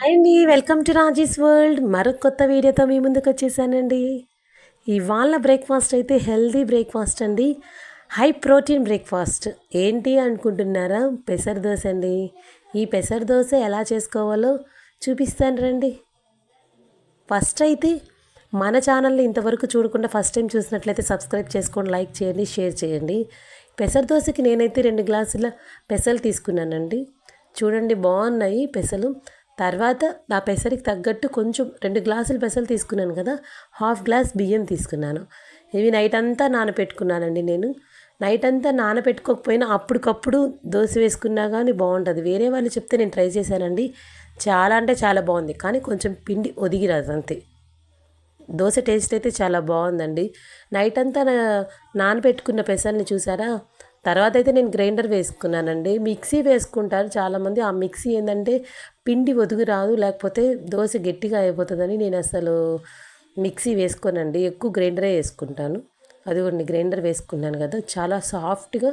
Hi అండి welcome to Raji's world మరొక కొత్త వీడియోతో మీ ముందుకు వచ్చేసానండి. ఇవాళ బ్రేక్ఫాస్ట్ అయితే హెల్దీ బ్రేక్ఫాస్ట్ అండి. హై ప్రోటీన్ బ్రేక్ఫాస్ట్ ఏంటి అనుకుంటున్నారా? పెసర దోశ అండి. ఈ పెసర దోశ ఎలా చేసుకోవాలో చూపిస్తాను రండి. ఫస్ట్ అయితే మన ఛానల్ని ఇంతవరకు చూడకుండా ఫస్ట్ టైం చూసినట్లయితే సబ్స్క్రైబ్ చేసుకోండి లైక్ చేయండి షేర్ చేయండి. పెసర దోశకి నేనైతే రెండు గ్లాసుల పెసలు తీసుకున్నానండి. చూడండి బాగున్నాయి పెసలు. తర్వాత నా పెసరికి తగ్గట్టు కొంచెం రెండు గ్లాసులు పెసలు తీసుకున్నాను కదా హాఫ్ గ్లాస్ బియ్యం తీసుకున్నాను. ఇవి నైట్ అంతా నానబెట్టుకున్నానండి నేను. నైట్ అంతా నానబెట్టుకోకపోయినా అప్పటికప్పుడు దోశ వేసుకున్నా కానీ బాగుంటుంది. వేరే వాళ్ళు చెప్తే నేను ట్రై చేశానండి. చాలా అంటే చాలా బాగుంది. కానీ కొంచెం పిండి ఒదిగిరాదు అంతే. దోశ టేస్ట్ అయితే చాలా బాగుందండి. నైట్ అంతా నా- నానబెట్టుకున్న పెసల్ని చూసారా? తర్వాత అయితే నేను గ్రైండర్ వేసుకున్నానండి. మిక్సీ వేసుకుంటారు చాలామంది. ఆ మిక్సీ ఏంటంటే పిండి ఒదుగు రాదు లేకపోతే దోశ గట్టిగా అయిపోతుందని నేను అసలు మిక్సీ వేసుకోనండి. ఎక్కువ గ్రైండరే వేసుకుంటాను. అదిగోండి గ్రైండర్ వేసుకున్నాను కదా. చాలా సాఫ్ట్గా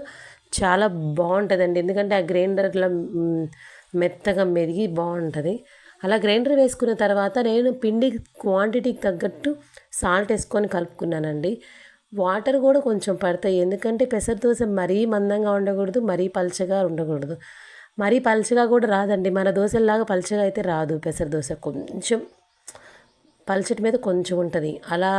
చాలా బాగుంటుందండి. ఎందుకంటే ఆ గ్రైండర్లో మెత్తగా మెదిగి బాగుంటుంది. అలా గ్రైండర్ వేసుకున్న తర్వాత నేను పిండి క్వాంటిటీకి తగ్గట్టు సాల్ట్ వేసుకొని కలుపుకున్నానండి. వాటర్ కూడా కొంచెం పడతాయి. ఎందుకంటే పెసర దోశ మరీ మందంగా ఉండకూడదు మరీ పలచగా ఉండకూడదు. మరీ పలచగా కూడా రాదండి. మన దోశల్లాగా పలచగా అయితే రాదు పెసర దోశ. కొంచెం పలచటి మీద కొంచెం ఉంటుంది. అలా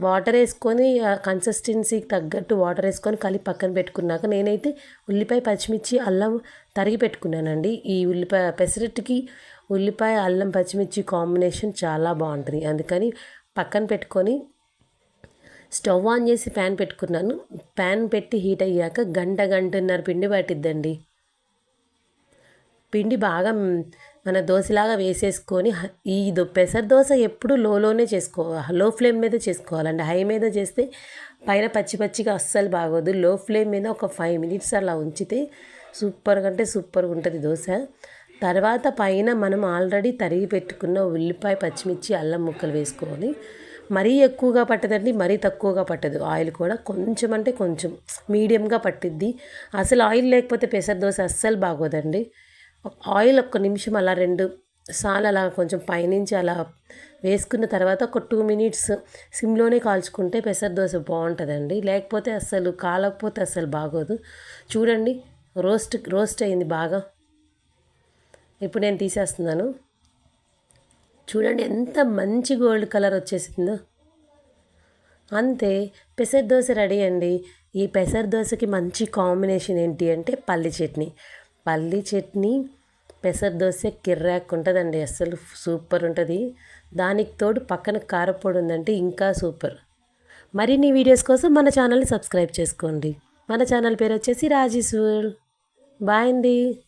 వాటర్ వేసుకొని కన్సిస్టెన్సీకి తగ్గట్టు వాటర్ వేసుకొని కలిపి పక్కన పెట్టుకున్నాక నేనైతే ఉల్లిపాయ పచ్చిమిర్చి అల్లం తరిగి పెట్టుకున్నానండి. ఈ ఉల్లిపాయ పెసరట్టుకి ఉల్లిపాయ అల్లం పచ్చిమిర్చి కాంబినేషన్ చాలా బాగుంటుంది. అందుకని పక్కన పెట్టుకొని స్టవ్ ఆన్ చేసి ప్యాన్ పెట్టుకున్నాను. ప్యాన్ పెట్టి హీట్ అయ్యాక గంట గంటన్నర పిండి పట్టిద్దండి. పిండి బాగా మన దోశలాగా వేసేసుకొని ఈ దో- పెసర దోశ ఎప్పుడు లోలోనే చేసుకో లో ఫ్లేమ్ మీద చేసుకోవాలండి. హై మీద చేస్తే పైన పచ్చి పచ్చిగా అస్సలు బాగోదు. లో ఫ్లేమ్ మీద ఒక ఫైవ్ మినిట్స్ అలా ఉంచితే సూపర్గా అంటే సూపర్గా ఉంటుంది దోశ. తర్వాత పైన మనం ఆల్రెడీ తరిగి పెట్టుకున్న ఉల్లిపాయ పచ్చిమిర్చి అల్లం ముక్కలు వేసుకొని మరీ ఎక్కువగా పట్టదండి మరీ తక్కువగా పట్టదు. ఆయిల్ కూడా కొంచెం అంటే కొంచెం. మీడియంగా పట్టిద్ది. అసలు ఆయిల్ లేకపోతే పెసర దోశ అస్సలు బాగోదండి. ఆయిల్ ఒక్క నిమిషం అలా రెండు సార్లు అలా కొంచెం పైనుంచి అలా వేసుకున్న తర్వాత ఒక టూ మినిట్స్ సిమ్లోనే కాల్చుకుంటే పెసర దోశ బాగుంటుందండి. లేకపోతే అస్సలు కాలకపోతే అస్సలు బాగోదు. చూడండి రోస్ట్ రోస్ట్ అయింది బాగా. ఇప్పుడు నేను తీసేస్తున్నాను. చూడండి ఎంత మంచి గోల్డ్ కలర్ వచ్చేసిందో. అంతే పెసర దోశ రెడీ అండి. ఈ పెసర దోశకి మంచి కాంబినేషన్ ఏంటి అంటే పల్లి చట్నీ. పల్లి చట్నీ పెసర దోశ కిర్రాక్ ఉంటుందండి అస్సలు సూపర్ ఉంటుంది. దానికి తోడు పక్కన కారపొడి ఉందంటే ఇంకా సూపర్. మరిన్ని వీడియోస్ కోసం మన ఛానల్ని సబ్స్క్రైబ్ చేసుకోండి. మన ఛానల్ పేరు వచ్చేసి రాజేశ్వర్ బాయ్ అండి.